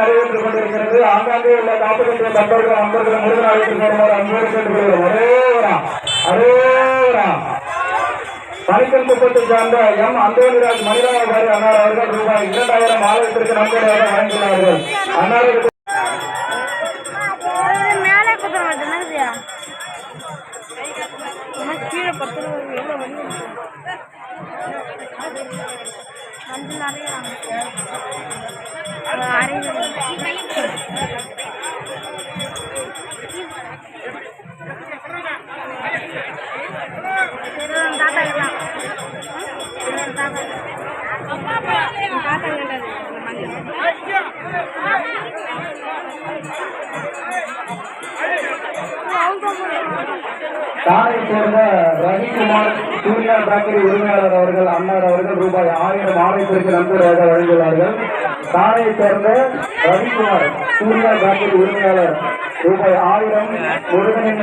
நடைபெற்றுக் கொண்டிருக்கிறது. ஆங்காங்கே உள்ள காப்பகத்தின் நண்பர்கள் நண்பர்கள் முருகன் அழைத்து வருமாறு அன்போடு கேட்டுக்கொள்கிறோம் அரோகரா அரோகரா பனிக்கல்பட்டு சார்ந்த எம். அந்தோனிராஜ் மனிதனாவாரி அன்னார் அவர்கள் ரூபாய் இரண்டாயிரம் ஆலயத்திற்கு நன்கொடையாக வழங்கினார்கள். அன்னாருக்கு தானை சேர்ந்த ரவிக்குமார் சூர்யா பேக்கரி உரிமையாளர் அவர்கள் அன்னார் அவர்கள் ரூபாய் ஆயிரம் ஆலயத்திற்கு நன்கொடையாக வழங்கியுள்ளார்கள். தானை சேர்ந்த ரவிக்குமார் சூர்யா பேக்கரி உரிமையாளர் ரூபாய் ஆயிரம் முருகனின்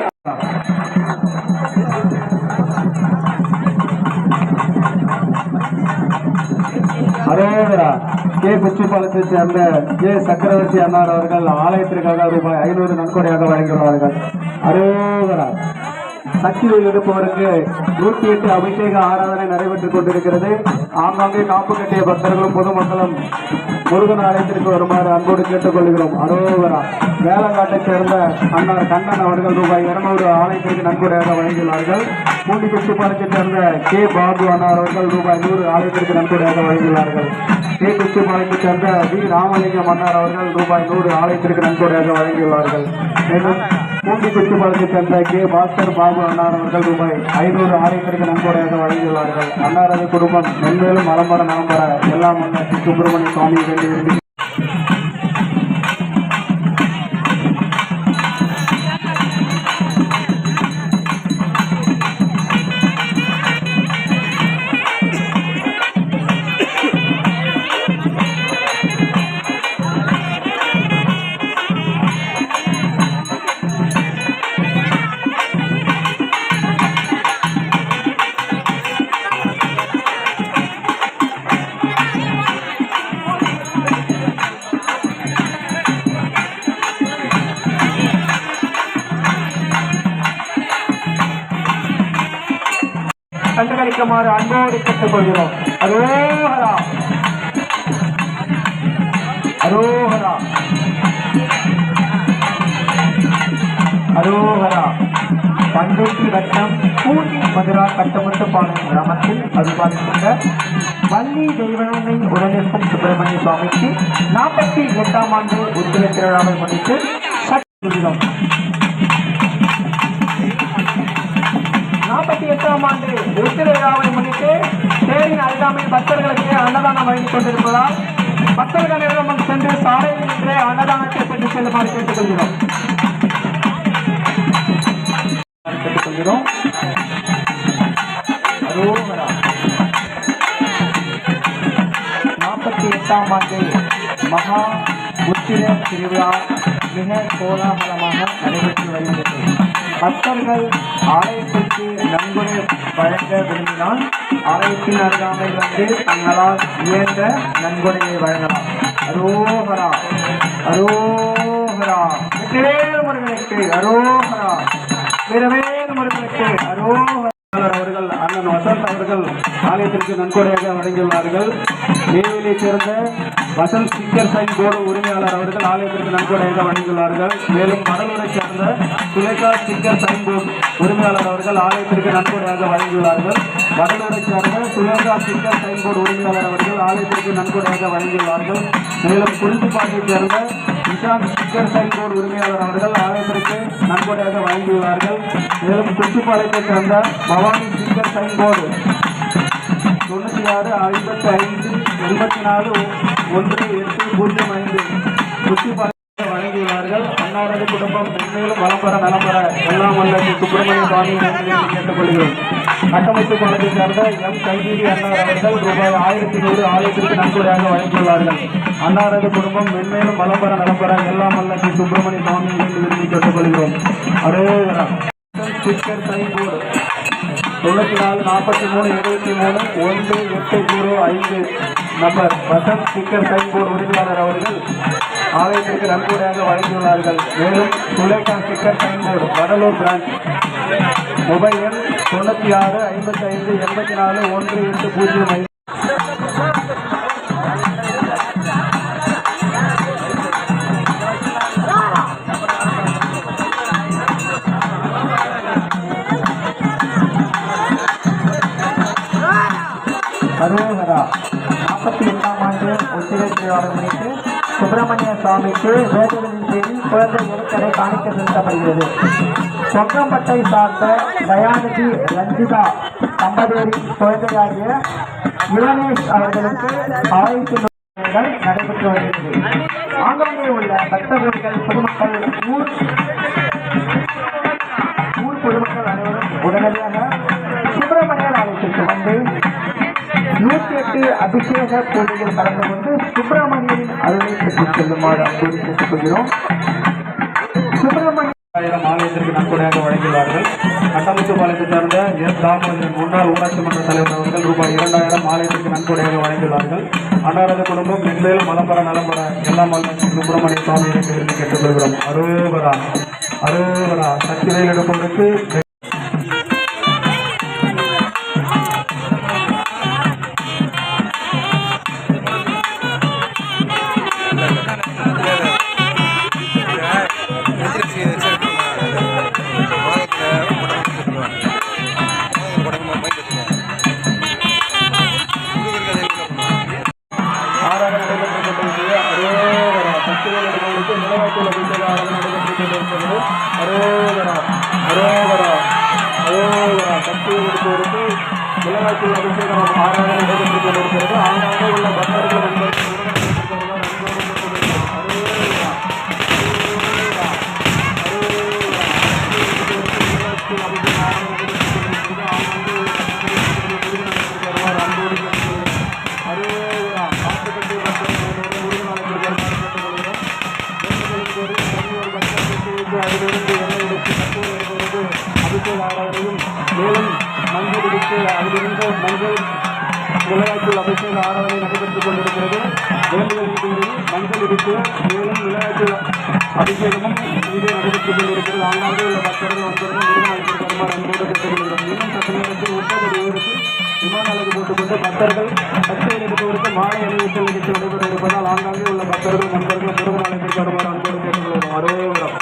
அரோகரா கே. குச்சிப்பாலத்தை சேர்ந்த கே. சக்கரவர்த்தி அண்ணார் அவர்கள் ஆலயத்திற்காக ரூபாய் ஐநூறு நன்கொடையாக வழங்கியுள்ளார்கள். அரோகரா சக்திவேல் இருப்பவருக்கு நூற்றி எட்டு அபிஷேக ஆராதனை நடைபெற்றுக் கொண்டிருக்கிறது. ஆங்காங்கே காப்பு கட்டிய பக்தர்களும் பொதுமக்களும் முருகன் ஆலயத்திற்கு வருமாறு அன்போடு கேட்டுக்கொள்கிறோம். அரோவரா வேலங்காட்டைச் சேர்ந்த அன்னார் கண்ணன் அவர்கள் ரூபாய் இருநூறு ஆலயத்திற்கு நன்கொடையாக வழங்கியுள்ளார்கள். பூண்டி குச்சிப்பாலத்தைச் சேர்ந்த கே பாபு அண்ணார் அவர்கள் ரூபாய் நூறு ஆலயத்திற்கு நன்கொடையாக வழங்கியுள்ளார்கள். கே குச்சிப்பாலத்தைச் சேர்ந்த வி ராமலிங்கம் அன்னார் அவர்கள் ரூபாய் நூறு ஆலயத்திற்கு நன்கொடையாக வழங்கியுள்ளார்கள். மேலும் பூண்டி குச்சிப்பாலத்தைச் சேர்ந்த கே பாஸ்கர் பாபு அன்னார் அவர்கள் ரூபாய் ஐநூறு ஆலயத்திற்கு நன்கொடையாக வழங்கியுள்ளார்கள். அன்னாரது குடும்பம் மென்மேலும் மலம்பர நலம்பர எல்லாம் வல்ல ஸ்ரீ சுப்பிரமணிய சுவாமி வேண்டி விரும்பி கண்டுகளிக்குமாறு அன்போடு கேட்டுக்கொள்கிறோம். அரோஹரா அரோஹரா அரோஹரா பண்ருட்டி வட்டம் பூண்டி மதுரா கட்டமட்டு பாடும் கிராமத்தில் அருள்பாலிக்கின்ற வள்ளி தெய்வனை உடனிருக்கும் சுப்பிரமணிய சுவாமிக்கு நாற்பத்தி எட்டாம் ஆண்டு உத்திர திருவிழாவை முடித்து சட்டம் எட்டாம் ஆண்டு உத்திர விழாவை முன்னிட்டு தேரின் அருகாமையில் பக்தர்களுக்கு அன்னதானம் வழங்கிக் கொண்டிருப்பதால் பக்தர்கள் நிறுவனம் சென்று சாலையில் நின்று அன்னதானத்தை பெற்று செல்லுமாறு கேட்டுக்கொள்கிறோம். கேட்டுக்கொள்கிறோம். அரோகரா. நாற்பத்தி எட்டாம் ஆண்டு மகா உத்திர திருவிழா மிக கோலாகலமாக நடைபெற்று வருகிறது. பக்தர்கள் ஆலயத்திற்கு நன்கொடை வழங்க விரும்பினால் ஆலயத்தின் அருகாமையில் வந்து தங்களால் இயன்ற நன்கொடையை வழங்கலாம். அரோகரா அரோகரா. வெற்றிவேல் முருகனுக்கு அரோகரா. வீரவேல் முருகனுக்கு அரோகரா. அவர்கள் அண்ணன் வசந்த் அவர்கள் ஆலயத்திற்கு நன்கொடையாக வழங்கியுள்ளார்கள். நெய்வேலியைச் சேர்ந்த வசந்த் ஸ்டிக்கர் சைன் போர்டு உரிமையாளர் அவர்கள் ஆலயத்திற்கு நன்கொடையாக வழங்கியுள்ளார்கள். மேலும் கடலூரைச் சேர்ந்த சுலேகா ஸ்டிக்கர் சைன் போர்டு உரிமையாளர் அவர்கள் ஆலயத்திற்கு நன்கொடையாக வழங்கியுள்ளார்கள். கடலூரை சேர்ந்த சுலேகா ஸ்டிக்கர் சைன் போர்டு உரிமையாளர் அவர்கள் ஆலயத்திற்கு நன்கொடையாக வழங்கியுள்ளார்கள். மேலும் குறிஞ்சிப்பாட்டைச் சேர்ந்த நிஷாந்த் ஸ்டிக்கர் சைன் போர்டு உரிமையாளர் அவர்கள் ஆலயத்திற்கு நன்கொடையாக வழங்கியுள்ளார்கள். மேலும் குச்சிப்பாளையத்தை சேர்ந்த பவானி ஸ்டிக்கர் சைன் போர்டு தொண்ணூற்றி ஆறு ஐம்பத்தி ஐந்து எண்பத்தி நாலு ஒன்று எட்டு பூஜ்ஜியம் ஐந்து. சுற்றி குச்சிப்பாளையத்தை வழங்கியுள்ளார்கள். அன்னாரது குடும்பம் மென்மேலும் வளம் பெற நலம் பெற எல்லாம் வல்ல சுப்பிரமணிய சுவாமி கேட்டுக்கொள்கிறோம் கட்டமைப்பு பாலத்தை சேர்ந்த எம். கைதீரி அன்னார் அவர்கள் ரூபாய் ஆயிரத்தி நூறு ஆலயத்திற்கு நன்கொடையாக வழங்கியுள்ளார்கள். அன்னாரது குடும்பம் மென்மேலும் வளம் பெற நலம் பெற எல்லாம் வல்ல சுப்பிரமணிய சுவாமி கேட்டுக்கொள்கிறோம் அரே ஸ்டிக்கர் சைன் போர்டு தொண்ணூற்றி நாலு நாற்பத்தி மூணு எழுபத்தி மூணு ஒன்று எட்டு ஜீரோ ஐந்து. Number Vasanth sticker sign board உரிமையாளர் அவர்கள் ஆலயத்திற்கு நன்கொடையாக வழங்கியுள்ளார்கள். மேலும் Sulekha sticker sign board Vadalur branch mobile எண் தொண்ணூற்றி ஆறு ஐம்பத்தி ஐந்து எண்பத்தி நாலு ஒன்று எட்டு பூஜ்ஜியம் ஐந்து. ஒத்திரை திருவாரூர் சுப்பிரமணிய சுவாமிக்கு வேண்டுதலின் பேரில் குழந்தை எழுத்தரை காணிக்க செலுத்தப்படுகிறது சொக்கம்பட்டை சார்ந்த தயாநிதி ரஞ்சிதா தம்பதியரின் குழந்தையாகிய யுவனேஷ் அவர்களுக்கு ஆயிரத்தி நூறுகள் நடைபெற்று வருகிறது. ஆங்காங்கே உள்ள பக்தர்கள் பொதுமக்கள் ஊர் அபிஷேக பூஜையில் கலந்து கொண்டு சுப்பிரமணியன் அருளை பெற்றுச் செல்லுமாறு அப்போது கேட்டுக்கொள்கிறோம் சுப்பிரமணிய ஆயிரம் ஆலயத்திற்கு நன்கொடையாக வழங்கியுள்ளார்கள் கட்டமைப்பு கட்டமுத்துப்பாளையத்தை சார்ந்த எஸ் தாமோதரன் முன்னாள் ஊராட்சி மன்ற தலைவர் அவர்கள் ரூபாய் இரண்டாயிரம் ஆலயத்திற்கு நன்கொடையாக வழங்கியுள்ளார்கள் அன்னாரது குடும்பம் மென்மேலும் மலம்பர நலம்பர எல்லாம் வல்ல சுப்பிரமணிய சுவாமி இருந்து கேட்டுக்கொள்கிறோம் அருவரா அரோகரா சக்திவேல் எடுப்பவருக்கு அரோகரா சக்திவேல் எடுப்பவருக்கு நிலவாக்கில் நடைபெற்றுக் கொண்டிருக்கிறது. அரோகரா அரோகரா அரோகரா சக்திவேல் எடுப்பவருக்கு நிலவாக்கில் அபிஷேகம் ஆராதனை நடைபெற்றுக் கொண்டிருக்கிறது. ஆங்காங்கே உள்ள பக்தர்கள் என்பது ஆராதனையும் மேலும் மஞ்சள் எடுத்து அதிலிருந்து மஞ்சள் மிளகாய்த்தூள் அபிஷேக ஆராதனை நடைபெற்றுக் கொண்டிருக்கிறது. வேண்டுதலின் பேரில் மஞ்சள் எடுத்து மேலும் மிளகாய்த்தூள் அபிஷேகமும் இங்கே நடைபெற்றுக் கொண்டிருக்கிறது. ஆங்காங்கே உள்ள பக்தர்கள் வந்தவர்கள் முருகனாளுக்கு வருமாறு அன்போடு கேட்டுக்கொள்கிறோம். இன்னும் சற்று நேரத்தில் ஒன்பது உயரத்தில் விமான அளவு போட்டுக்கொண்டு பக்தர்கள் பக்தர்கள் எடுப்பவருக்கு மாலை அணிவித்தல் நிகழ்ச்சி நடைபெற இருப்பதால் ஆங்காங்கே உள்ள பக்தர்கள் நண்பர்கள் முருகனாளுக்கு வருமாறு அன்போடு கேட்டுக்கொள்கிறோம். அரோகரம்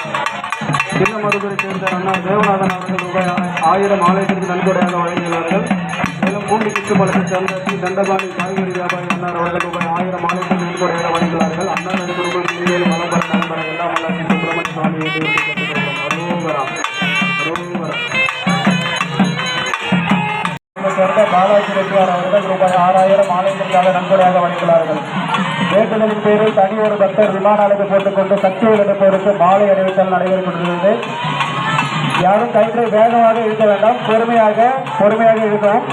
சின்ன மருத்துவரை சேர்ந்த அண்ணா தேவநாதன் அவர்கள் ரூபாய் ஆயிரம் ஆலயத்திற்கு நன்கொடையாக வழங்கியுள்ளார்கள். மேலும் பூண்டி கிச்சுப்பாளத்தை சேர்ந்த சி தண்டபாணி காய்கறி வியாபாரி அண்ணார் அவர்கள் ரூபாய் ஆயிரம் ஆலயத்திற்கு நன்கொடையாக வழங்கியுள்ளார்கள். அண்ணாரது நண்பர்கள் இனிமேல் மலம்பர நண்பர் எல்லாம் வல்ல சுப்பிரமணிய சுவாமி சேர்ந்த பாலாஜி ரெட்டியார் அவர்கள் ரூபாய் ஆறாயிரம் ஆலயத்திற்காக நன்கொடையாக வழங்கியுள்ளார்கள் வேண்டுதலின் பேரில் தனி ஒரு பக்தர் விமான அழைப்பு போட்டுக்கொண்டு சக்தி எடுப்பவருக்கு மாலை அணிவித்தல் நடைபெறும் கொண்டிருந்தது யாரும் கயிற்றை வேகமாக இழுக்க வேண்டாம். பொறுமையாக பொறுமையாக இழுக்கவும்.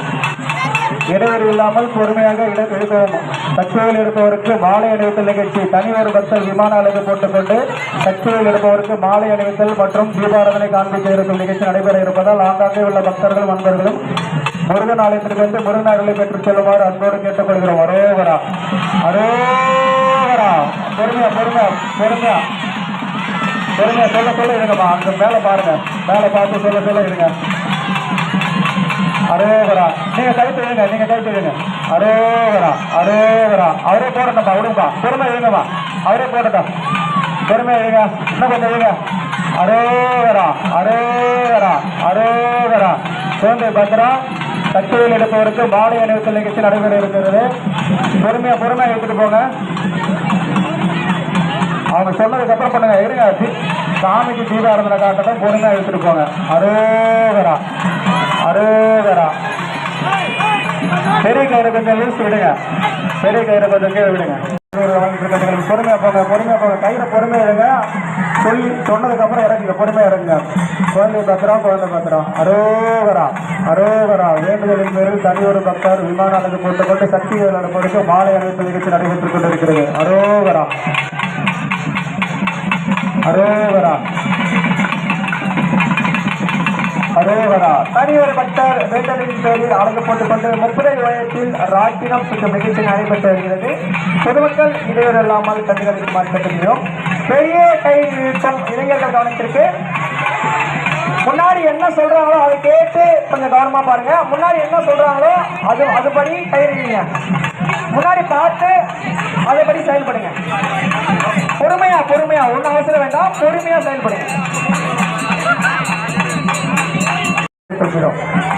இடைவெளி இல்லாமல் பொறுமையாக இழுக்கவும். சக்தியில் இருப்பவருக்கு மாலை அணிவித்தல் நிகழ்ச்சி. தனி ஒரு பக்தர் விமான அழைப்பு போட்டுக்கொண்டு சக்தியில் இருப்பவருக்கு மாலை அணிவித்தல் மற்றும் தீபாராதனை காண்பிக்க இருக்கும் நிகழ்ச்சி நடைபெற இருப்பதால் ஆங்காங்கே உள்ள பக்தர்கள் அன்பர்களும் முருகன் ஆலயத்திற்கு வந்து முருகன் அருளை பெற்றுச் செல்லுமாறு அன்போடு கேட்டுக்கொள்கிறோம். அரோகரா அரோகரா பொறுமையா பொறுமையா பொறுமையா. பொறுமையா சொல்ல சொல்ல இருங்கம்மா. அங்க மேல பாருங்க. மேல பார்த்து சொல்ல சொல்ல இருங்க. அரோகரா நீங்க கைத்து இருங்க நீங்க கைத்து இருங்க அரோகரா அரோகரா அவரே போடட்டா விடுங்கப்பா. பெருமை இருங்கம்மா அவரே போடட்டா பொறுமை இருங்க இன்னும் கொஞ்சம் இருங்க அரோகரா அரோகரா அரோகரா குழந்தை பத்திரம். சக்தியில் எடுப்பவருக்கு மாலை அணிவித்தல் நிகழ்ச்சி நடைபெற இருக்கிறது. பொறுமையா பொறுமையா எடுத்துட்டு போங்க. அவங்க சொன்னதுக்கு அப்புறம் பண்ணுங்க. இருங்க சாமிக்கு தீபாரதனை காட்டட்டும். பொறுமையா எடுத்துட்டு போங்க. அரோகரா. அரோகரா. பெரிய கயிறு கொஞ்சம் லூஸ் விடுங்க. பெரிய கயிறு கொஞ்சம் கீழே விடுங்க. பொறுமையா போங்க பொறுமையா போங்க. கையில பொறுமையா இருங்க. சொல்லி சொன்னதுக்கு அப்புறம் இறங்குங்க பொறுமையா இறங்குங்க குழந்தை பத்திரம் குழந்தை பத்திரம். அரோகரா அரோகரா. வேண்டுதலின் பேரில் தனியொரு பக்தர் விமான அழகு போட்டுக்கொண்டு சக்தி வேலை பொறுத்து மாலை அணிவிப்பு நிகழ்ச்சி நடைபெற்றுக் கொண்டிருக்கிறது. அரோகரா. அரோகரா. அரோகரா தனியொரு பக்தர் வேண்டலின் பேரில் அழகு போட்டுக் கொண்டு முப்பதை உயரத்தில் ராட்டினம் சுற்றும் நிகழ்ச்சி நடைபெற்று வருகிறது. பொதுமக்கள் இடையூறு இல்லாமல் கண்டுகளிக்குமாறு கேட்டுக்கிறோம் பெரிய கை நிறுத்தம் இளைஞர்கள் கவனத்திற்கு முன்னாடி என்ன சொல்றாங்களோ அதை கேட்டு கொஞ்சம் கவனமா பாருங்க. முன்னாடி என்ன சொல்றாங்களோ அது அதுபடி கையெழுங்க முன்னாடி பார்த்து அதுபடி செயல்படுங்க. பொறுமையா பொறுமையா ஒன்றும் அவசரம் வேண்டாம். பொறுமையா செயல்படுங்க. micrófono.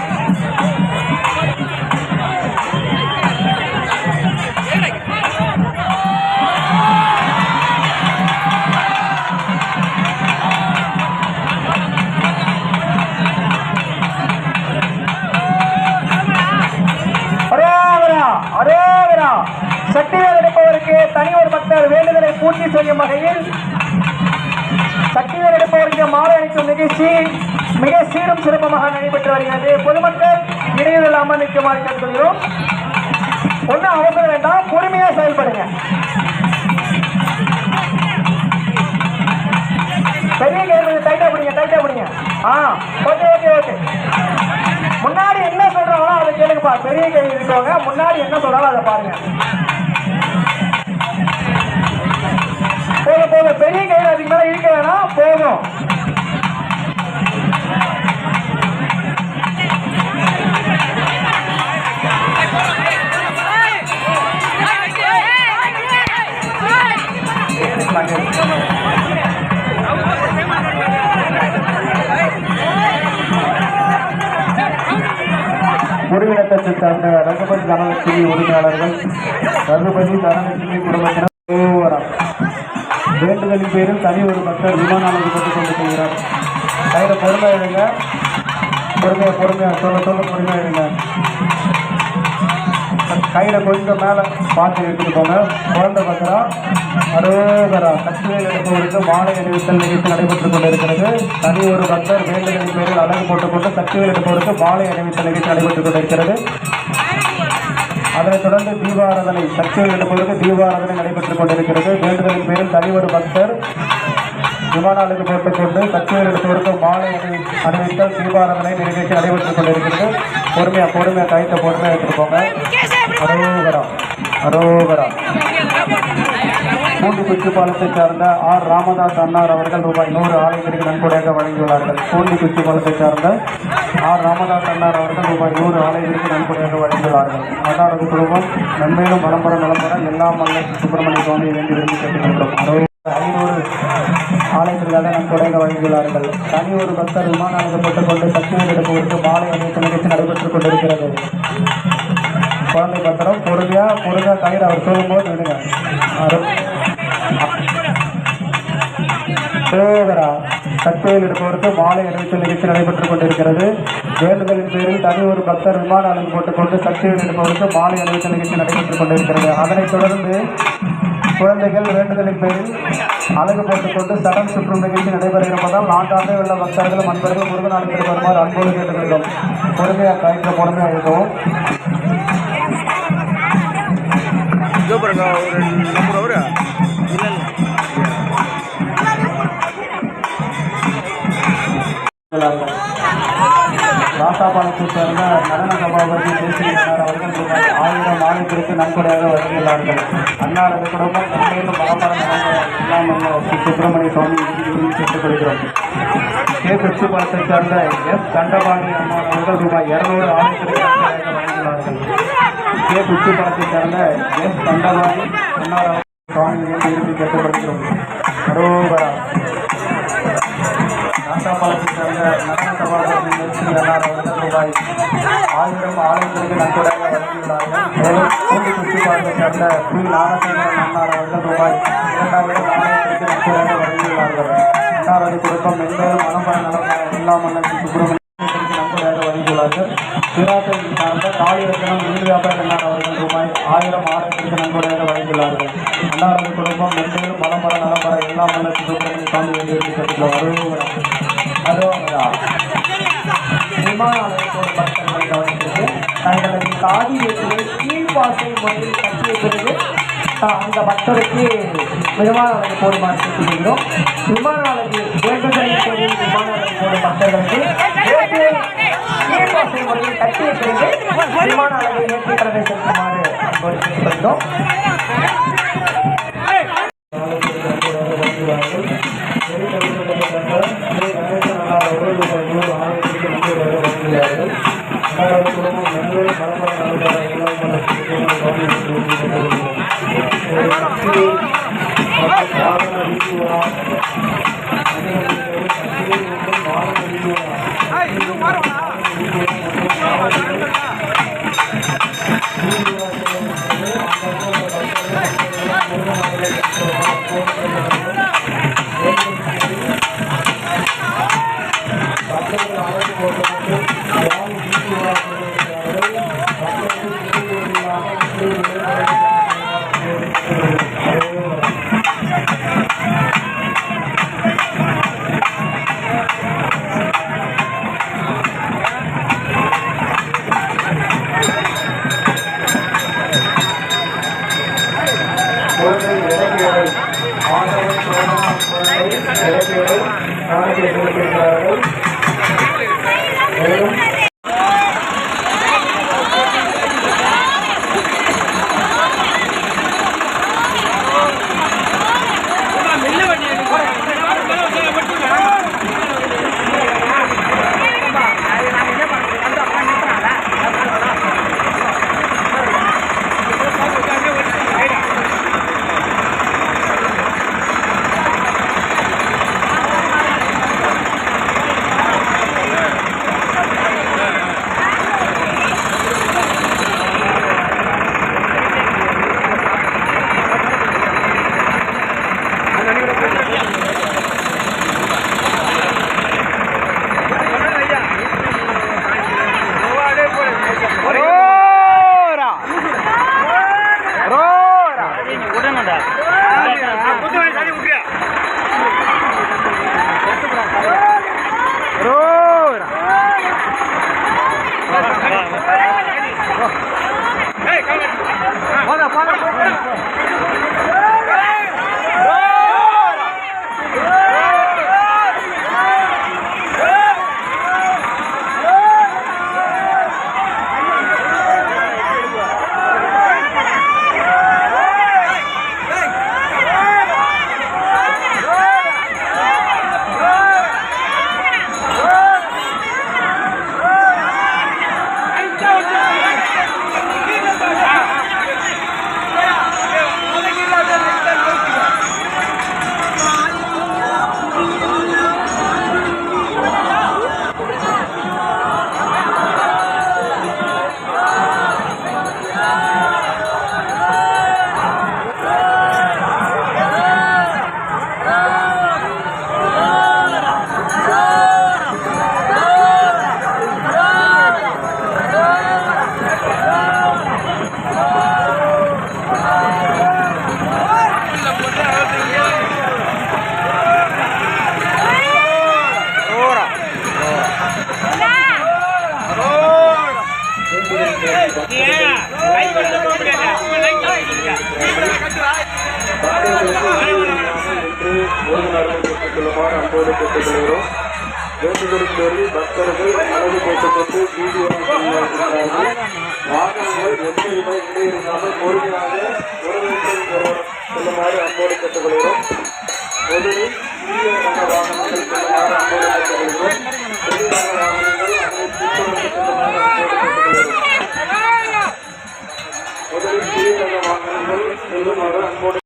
இல்லாமல் நிற்குமாறு கேட்டுக்கொள்கிறோம் ஒன்றும் அவசரம் வேண்டாம் பொறுமையாக செயல்படுங்க. பெரிய கேள்வி டைட்டா பிடிங்க டைட்டா பிடிங்க. ஆ ஓகே ஓகே ஓகே முன்னாடி என்ன சொல்றாங்களோ அதை கேளுங்கப்பா. பெரிய கேள்வி இருக்கவங்க முன்னாடி என்ன சொல்றாங்களோ அதை பாருங்க. போதும் போதும். பெரிய கையில் அதுக்கு மேலே இருக்க வேணாம் போதும். குடியேற்றத்தை சார்ந்த ரகுபதி தனலட்சுமி உரிமையாளர்கள் ரகுபதி தனலட்சுமி குடும்பத்தினர் வேண்டுதலின் பேரில் தனி ஒரு பக்தர் விமான கொண்டு கொண்டு செல்கிறார் கையில பொறுமை இருங்க. பொறுமையாக பொறுமையாக சொல்ல சொல்ல பொறுமையாக இருங்க. கையில் கொஞ்சம் மேலே பார்த்து எடுத்துட்டு போங்க. குழந்தை பத்திரம். அரோகரா கட்டுரையில் எடுப்பவருக்கு மாலை அணிவித்தல் நிகழ்ச்சி நடைபெற்றுக் கொண்டிருக்கிறது. தனி ஒரு பக்தர் வேண்டுதலின் பேரில் அழகு போட்டுக்கொண்டு சக்தியில் எடுப்பவருக்கு மாலை அணிவித்தல் நிகழ்ச்சி நடைபெற்றுக் கொண்டிருக்கிறது. அதனைத் தொடர்ந்து தீபாராதனை சக்தியில் எடுப்பவருக்கு தீபாராதனை நடைபெற்றுக் கொண்டிருக்கிறது. வேண்டுதலின் பேரில் தனி ஒரு பக்தர் விமானாளுக்கு போட்டுக்கொண்டு சக்தியில் எடுப்பவருக்கு மாலை அணிவித்தல் தீபாராதனை நிகழ்ச்சி நடைபெற்றுக் கொண்டிருக்கிறது. பொறுமையா பொறுமையா கைத்த பொறுமையா எடுத்துக்கோங்க அரோகரா அரோகரா பூண்டி குச்சிப்பாலத்தை சார்ந்த ஆர். ராமதாஸ் அன்னார் அவர்கள் ரூபாய் நூறு ஆலைகளுக்கு நன்கொடையாக வழங்கியுள்ளார்கள். பூண்டி குச்சிப்பாலத்தை சார்ந்த ஆர். ராமதாஸ் அன்னார் அவர்கள் ரூபாய் நூறு ஆலைகளுக்கு நன்கொடையாக வழங்கியுள்ளார்கள். அன்னாரது குடும்பம் நன்மையிலும் மலம்பர நலம்பர எல்லா மல்ல சுப்பிரமணிய சுவாமி வேண்டி விரும்பி கேட்டுக்கொண்டோம் ஐநூறு ஆலயத்திற்காக நன்கொடையாக வழங்கியுள்ளார்கள். தனி ஒரு பக்தர் விமான அனுப்பப்பட்டுக் கொண்டு சக்தியில் எடுப்பதற்கு மாலை அணிவித்த நிகழ்ச்சி நடைபெற்றுக் கொண்டிருக்கிறது. குழந்தை பத்திரம் பொறுமையா பொறுமையா தயிர் அவர் சொல்லும்போது விடுங்க. சேவரா சக்தியில் இருப்பவருக்கு மாலை அணிவித்தல் நிகழ்ச்சி நடைபெற்றுக் கொண்டிருக்கிறது. வேண்டுதலின் பேரில் தனி ஒரு பக்தர் விமான அலங்கு போட்டுக்கொண்டு சக்தியில் இருப்பவருக்கு மாலை அணிவித்தல் நிகழ்ச்சி நடைபெற்றுக் கொண்டிருக்கிறது. அதனைத் தொடர்ந்து குழந்தைகள் வேண்டுதலின் பேரில் அழகு போட்டுக்கொண்டு சடம் சுற்றும் நிகழ்ச்சி நடைபெற இருப்பதால் நான்காண்டு உள்ள பக்தர்களும் அன்பர்களும் முருகன் வருமாறு அன்போடு கேட்டுக்கொள்கிறோம். பொறுமையாக கயிற்று பொறுமையாக இருக்கவும். ஒரு நம்பர் அவரு ராசாபாலத்தை நடன சபாபதி தேசியார் அவர்கள் ஆயிரம் ஆலயத்திற்கு நன்கொடையாக வழங்கியுள்ளார்கள் அன்னாரது குடும்பம் உண்மையிலும் பரம்பர சுப்பிரமணிய சுவாமி கேட்டுக்கொள்கிறோம் கே. பெட்சுபாலத்தை சேர்ந்த எஸ். தண்டபாணி அம்மா அவர்கள் ரூபாய் இருநூறு ஆலயத்திற்கு நன்கொடையாக கே. பெட்சுபாலத்தை சேர்ந்த எஸ். தண்டபாணி அன்னார் அவர்கள் விரும்பி கேட்டுக்கொள்கிறோம் அரோபரா நாட்டாப்பாளத்தை சேர்ந்த நடன சபாபதி நிறுத்தி அன்னார் ரூபாய் ஆயிரம் ஆலயத்திற்கு நன்கொடையாக வழங்கியுள்ளார்கள் மேலும் சேர்ந்த பி நாகசேகரன் அன்னார் அவர்கள் ரூபாய் நன்கொடையாக வழங்கியுள்ளார்கள் அன்னாரது குடும்பம் மென்மேலும் மனம்பர இல்லாமல் நன்கொடையாக வழங்கியுள்ளார்கள் சிராத்தை சார்ந்த காளிரத்னம் வீடு வியாபார அன்னார் அவர்கள் ரூபாய் ஆயிரம் ஆலயத்திற்கு நன்கொடையாக வழங்கியுள்ளார்கள் அன்னாரது குடும்பம் மென்மேலும் மனம்பர நலம்பர இல்லாமல் சுப்பிரமணிய சுவாமி வேண்டியிருந்து கேட்டுக்கொள்கிறோம் அரோகரா விமான ஆலயத்தோட பக்தர்கள் கவனித்திருக்கு தங்களது காதி வீட்டிலே கீழ்பாசை முறையில் கட்டிய பிறகு அந்த பக்தருக்கு விமான அழகு போடுமாறு கேட்டுக்கொள்கிறோம் விமான அழகு வேண்டுதலை கோயில் விமான அழகு போடும் பக்தர்களுக்கு பிரிவு விமான அளவை ஏற்றி பிரவேசிக்குமாறு அன்போடு கேட்டுக்கொள்கிறோம் செல்லுமாறு அன்போடு கேட்டுக்கொள்கிறோம் வேண்டுதலுக்கு பக்தர்கள் அளவு போட்டுக்கொண்டு வீடியோ வாகனங்கள் எந்தவித இடையில்லாமல் பொறுமையாக செல்லுமாறு அன்போடு கேட்டுக்கொள்கிறோம் முதலில் வாகனங்கள் செல்லுமாறு அன்போடு முதலில் கீழ்கண்ட வாகனங்கள் செல்லுமாறு அன்போடு